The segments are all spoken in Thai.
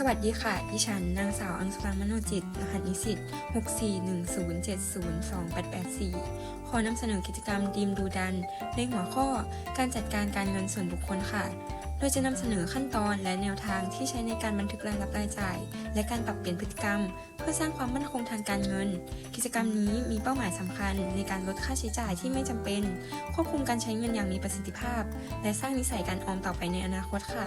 สวัสดีค่ะ ดิฉันนางสาวอังสุรามโนจิต รหัสนิสิต64107028884 ขอนำเสนอกิจกรรมดีมดูดัน ในหัวข้อการจัดการการเงินส่วนบุคคลค่ะ โดยจะนำเสนอขั้นตอนและแนวทางที่ใช้ในการบันทึกรายรับรายจ่าย และการปรับเปลี่ยนพฤติกรรม เพื่อสร้างความมั่นคงทางการเงิน กิจกรรมนี้มีเป้าหมายสำคัญในการลดค่าใช้จ่ายที่ไม่จำเป็น ควบคุมการใช้เงินอย่างมีประสิทธิภาพ และสร้างนิสัยการออมต่อไปในอนาคตค่ะ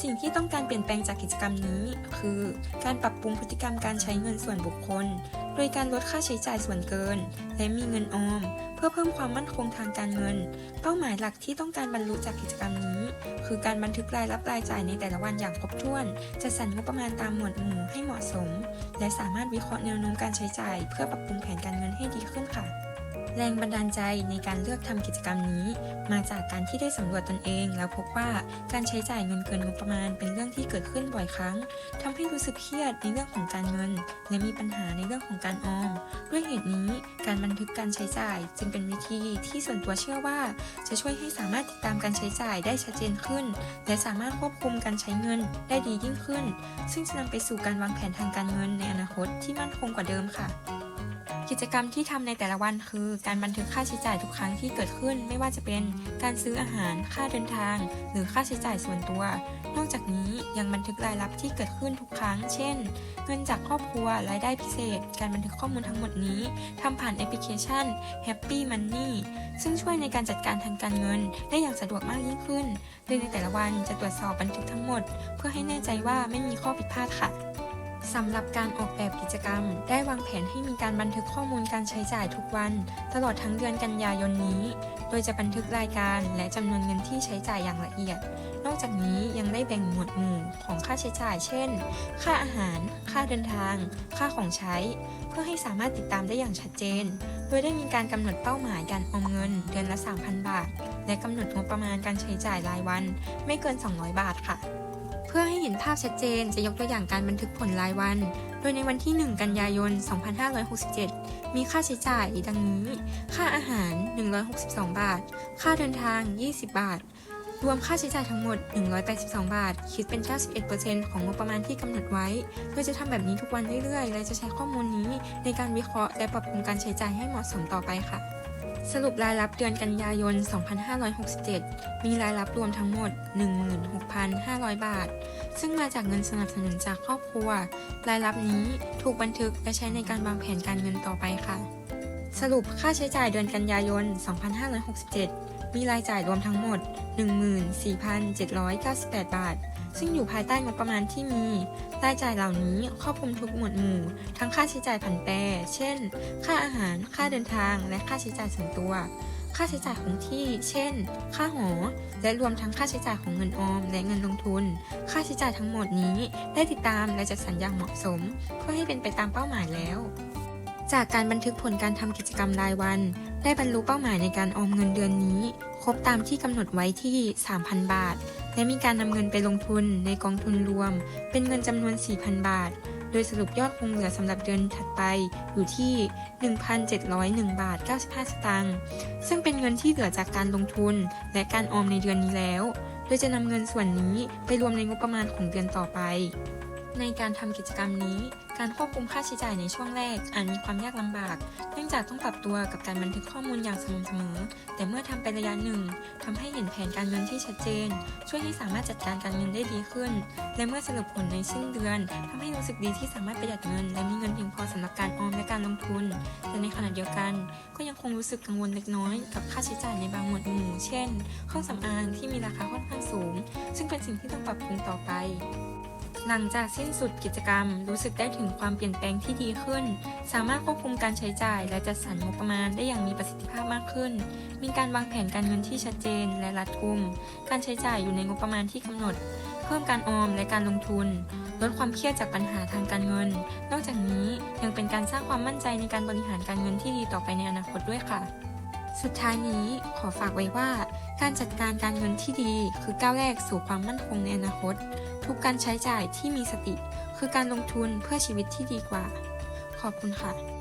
สิ่งที่ต้องการเปลี่ยนแปลงจากกิจกรรมนี้ คือ การปรับปรุงพฤติกรรมการใช้เงินส่วนบุคคลโดยการลดค่าใช้จ่ายส่วนเกิน และมีเงินออม เพื่อเพิ่มความมั่นคงทางการเงิน เป้าหมายหลักที่ต้องการบรรลุจากกิจกรรมนี้ คือการบันทึกรายรับรายจ่ายในแต่ละวันอย่างครบถ้วนจัดสรรงบประมาณตามหมวดหมู่ให้เหมาะสม และสามารถวิเคราะห์แนวโน้มการใช้จ่าย เพื่อปรับปรุงแผนการเงินให้ดีขึ้นค่ะ แรงบันดาลใจในการเลือกทำกิจกรรมนี้ มาจากการที่ได้สำรวจตนเอง แล้วพบว่าการใช้จ่ายเงินเกินงบประมาณเป็นเรื่องที่เกิดขึ้นบ่อยครั้งทำให้รู้สึกเครียดในเรื่องของการเงิน และมีปัญหาในเรื่องของการออม ด้วยเหตุนี้การบันทึกการใช้จ่าย จึงเป็นวิธีที่ส่วนตัวเชื่อว่า จะช่วยให้สามารถติดตามการใช้จ่ายได้ชัดเจนขึ้น และสามารถควบคุมการใช้เงินได้ดียิ่งขึ้น ซึ่งจะนำไปสู่การวางแผนทางการเงินในอนาคตที่มั่นคงกว่าเดิมค่ะ กิจกรรมที่ทำในแต่ละวันคือ การบันทึกค่าใช้จ่ายทุกครั้งที่เกิดขึ้น ไม่ว่าจะเป็นการซื้ออาหาร ค่าเดินทาง หรือค่าใช้จ่ายส่วนตัว นอกจากนี้ยังบันทึกรายรับที่เกิดขึ้นทุกครั้ง เช่น เงินจากครอบครัว รายได้พิเศษ การบันทึกข้อมูลทั้งหมดนี้ทำผ่านแอปพลิเคชัน Happy Money ซึ่งช่วยในการจัดการทางการเงิน ได้อย่างสะดวกมากยิ่งขึ้น โดยในแต่ละวันจะตรวจสอบบันทึกทั้งหมด เพื่อให้แน่ใจว่าไม่มีข้อผิดพลาดค่ะ สำหรับการออกแบบกิจกรรม ได้วางแผนให้มีการบันทึกข้อมูลการใช้จ่ายทุกวัน ตลอดทั้งเดือนกันยายนนี้ โดยจะบันทึกรายการและจำนวนเงินที่ใช้จ่ายอย่างละเอียด นอกจากนี้ยังได้แบ่งหมวดหมู่ของค่าใช้จ่าย เช่น ค่าอาหาร ค่าเดินทาง ค่าของใช้ เพื่อให้สามารถติดตามได้อย่างชัดเจน โดยได้มีการกำหนดเป้าหมายการออมเงิน เดือนละ 3,000 บาท และกำหนดงบประมาณการใช้จ่ายรายวัน ไม่เกิน 200 บาทค่ะ พื่อให้เห็นภาพชัดเจนจะยกตัวอย่างการบันทึกผลรายวัน โดยในวันที่ 1 กันยายน 2567 มีค่าใช้จ่ายดังนี้ ค่าอาหาร 162 บาท ค่าเดินทาง 20 บาท รวมค่าใช้จ่ายทั้งหมด 182 บาท คิดเป็น 91%ของงบประมาณที่กำหนดไว้ โดยจะทำแบบนี้ทุกวันเรื่อยๆ และจะใช้ข้อมูลนี้ในการวิเคราะห์และปรับปรุงการใช้จ่ายให้เหมาะสมต่อไปค่ะ สรุปรายรับเดือนกันยายน 2567 มีรายรับรวมทั้งหมด 16,500 บาท ซึ่งมาจากเงินสนับสนุนจากครอบครัว รายรับนี้ถูกบันทึกและใช้ในการวางแผนการเงินต่อไปค่ะ สรุปค่าใช้จ่ายเดือนกันยายน 2567 มีรายจ่ายรวมทั้งหมด 14,798 บาท ซึ่งอยู่ภายใต้งบประมาณที่มี รายจ่ายเหล่านี้ครอบคลุมทุกหมวดหมู่ ทั้งค่าใช้จ่ายผันแปร เช่น ค่าอาหาร ค่าเดินทาง และค่าใช้จ่ายส่วนตัว ค่าใช้จ่ายของที่ เช่น ค่าหอ และรวมทั้งค่าใช้จ่ายของเงินออม และเงินลงทุน ค่าใช้จ่ายทั้งหมดนี้ได้ติดตามและจัดสรรอย่างเหมาะสม เพื่อให้เป็นไปตามเป้าหมายแล้วจากการบันทึกผลการทำกิจกรรมรายวัน ได้บรรลุเป้าหมายในการออมเงินเดือนนี้ ครบตามที่กำหนดไว้ที่ 3,000 บาท และมีการนำเงินไปลงทุนในกองทุนรวม เป็นเงินจำนวน 4,000 บาท โดยสรุปยอดคงเหลือสำหรับเดือนถัดไปอยู่ที่ 1,701 บาท 95 สตางค์ ซึ่งเป็นเงินที่เหลือจากการลงทุนและการออมในเดือนนี้แล้ว โดยจะนำเงินส่วนนี้ไปรวมในงบประมาณของเดือนต่อไป ในการทำกิจกรรมนี้ การควบคุมค่าใช้จ่ายในช่วงแรกอาจมีความยากลำบาก เนื่องจากต้องปรับตัวกับการบันทึกข้อมูลอย่างสม่ำเสมอ แต่เมื่อทำไประยะหนึ่งทำให้เห็นแผนการเงินที่ชัดเจน ช่วยให้สามารถจัดการการเงินได้ดีขึ้น และเมื่อสรุปผลในสิ้นเดือนทำให้รู้สึกดีที่สามารถประหยัดเงิน และมีเงินเพียงพอสำหรับการออมและการลงทุน แต่ในขณะเดียวกัน ก็ยังคงรู้สึกกังวลเล็กน้อยกับค่าใช้จ่ายในบางหมวดหมู่ เช่น เครื่องสำอางที่มีราคาค่อนข้างสูง ซึ่งเป็นสิ่งที่ต้องปรับปรุงต่อไป หลังจากสิ้นสุดกิจกรรม รู้สึกได้ถึงความเปลี่ยนแปลงที่ดีขึ้น สามารถควบคุมการใช้จ่าย และจัดสรรงบประมาณได้อย่างมีประสิทธิภาพมากขึ้น มีการวางแผนการเงินที่ชัดเจน และรัดกุม การใช้จ่ายอยู่ในงบประมาณที่กำหนด เพิ่มการออมและการลงทุน ลดความเครียดจากปัญหาทางการเงิน นอกจากนี้ยังเป็นการสร้างความมั่นใจในการบริหารการเงินที่ดีต่อไปในอนาคตด้วยค่ะสุดท้ายนี้ขอฝากไว้ว่า การจัดการการเงินที่ดีคือก้าวแรกสู่ความมั่นคงในอนาคต ทุกการใช้จ่ายที่มีสติ คือการลงทุนเพื่อชีวิตที่ดีกว่า ขอบคุณค่ะ